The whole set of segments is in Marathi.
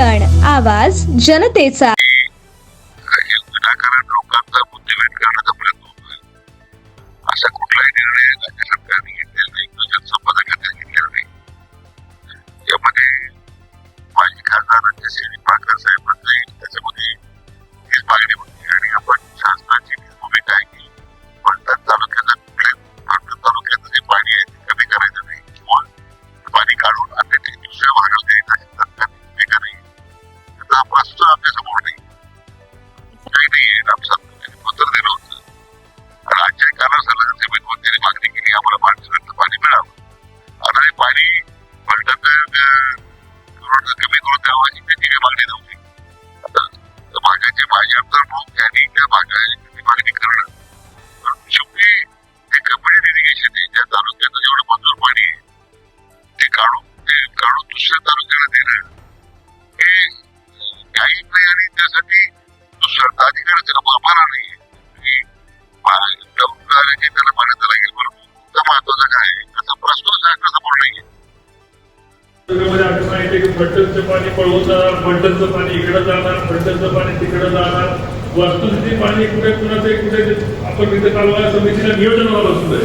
फलटण आवाज जनतेचा. काही विनाकारण लोकांचा असा कुठलाही निर्णय राज्य सरकारने घेतलेला नाही किंवा जनसंपर्क खात्याने घेतलेला नाही यामध्ये माजी खासदार हा प्रश्न आपल्यासमोर नाही नाही रामसाहेब त्यांनी पत्र दिलं होतं राज्य कानासाला जमीन मंत्र्यांनी मागणी केली आम्हाला पाणी पाणी मिळावं आता हे पाणी फलटण कमी करून द्यावं अशी त्यांची मागणी नव्हती आता तर मागाचे माझे आमदार प्रमुख त्यांनी त्या मागाची मागणी करणं पण शेवटी ते कंपनी इरिगेशन ज्या तालुक्याचं जेवढं मंजूर पाणी आहे ते काढून ते काढून दुसऱ्या तालुक्याला त्यासाठी दुसऱ्या अधिकाऱ्याचा आम्हाला नाही. की त्याला मान्यता लागेल बरं मुद्दा महत्त्वाचा काय आहे त्याचा प्रश्न शासनासमोर नाही आहे मध्ये असं की फलटणचं पाणी पळवून जाणार फलटणचं पाणी इकडे जाणार फलटणचं पाणी तिकडे जाणार. वस्तुस्थिती पाणी कुठे कुणाचे कुठे आपण तिथे कालवा समितीला नियोजन नियोजनाला बसलोय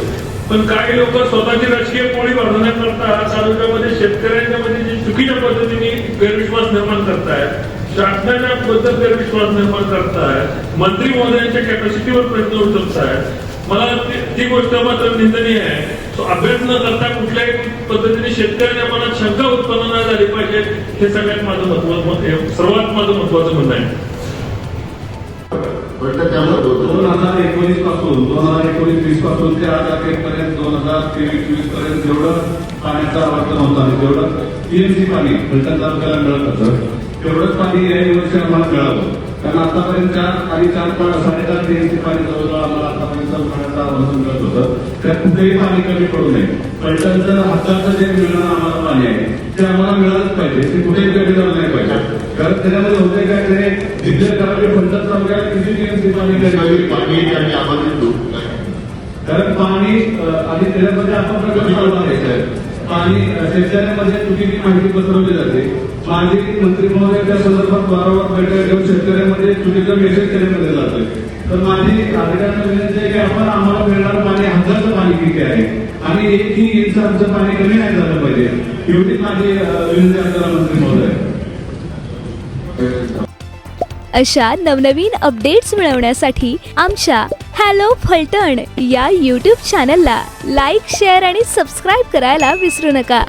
पण काही लोक स्वतःची राजकीय पोळी भरण्याकरता तालुक्यामध्ये शेतकऱ्यांच्या मध्ये जी चुकीच्या पद्धतीने गैरविश्वास निर्माण करतायत शासनाच्या बद्दल गैरविश्वास निर्माण करतायत मंत्री महोदयांच्या कॅपॅसिटीवर प्रश्न उचलतायत मला ती- गोष्ट मात्र निंदनीय आहे. तो अभ्यास न करता कुठल्याही पद्धतीने शेतकऱ्याच्या मनात शंका उत्पन्न नाही झाली पाहिजे हे सगळ्यात माझं महत्त्व हे सर्वात माझं महत्वाचं म्हणणं आहे. दोन हजार एकोणीसपासून दोन हजार एकोणीस वीसपासून ते आज एक पर्यंत दोन हजार तेवीस चोवीसपर्यंत जेवढं पाण्याचा आवर्तन होतं आणि जेवढं टीएमसी पाणी फलटण तालुक्याला मिळत होतं. तेवढंच पाणी या वर्षी आम्हाला मिळालं. कारण आतापर्यंत चार आणि चार पाच साडेचार टीएमसी पाणी जवळजवळ आम्हाला आतापर्यंत पाण्याचं आवर्तन मिळत होतं. त्यात कुठेही पाणी कमी पडू नये. फलटणचं हाताचं जे मिळणारं आम्हाला पाणी आहे ते आम्हाला मिळालंच पाहिजे. ते कुठेही कमी झालं नाही पाहिजे. कारण त्याच्यामध्ये होते काय ते जिल्ह्यात करावे फलटण तालुक्याला किती टीएमसी पाणी पाणी आणि आम्हाला दूध कारण पाणी आणि त्याच्यामध्ये आपण प्रकल्प आहे. पाणी शेतकऱ्यांमध्ये चुकीची माहिती पसरवली जाते. माजी मंत्री महोदय त्या संदर्भात वारंवार बैठक घेऊन शेतकऱ्यांमध्ये चुकीचा मेसेज केल्यामध्ये जातोय. तर माझी अधिकाऱ्यांना विनंती आहे की आपण आम्हाला मिळणारं पाणी हजारचं पाणी किती आहे. आणि एकही इंच आमचं पाणी कमी नाही झालं पाहिजे. एवढी माझी विनंती आपल्याला मंत्री महोदय. अशा नवनवीन अपडेट्स मिळवण्यासाठी आमच्या हॅलो फलटण या यूट्यूब चॅनलला लाईक शेअर आणि सबस्क्राईब करायला विसरू नका.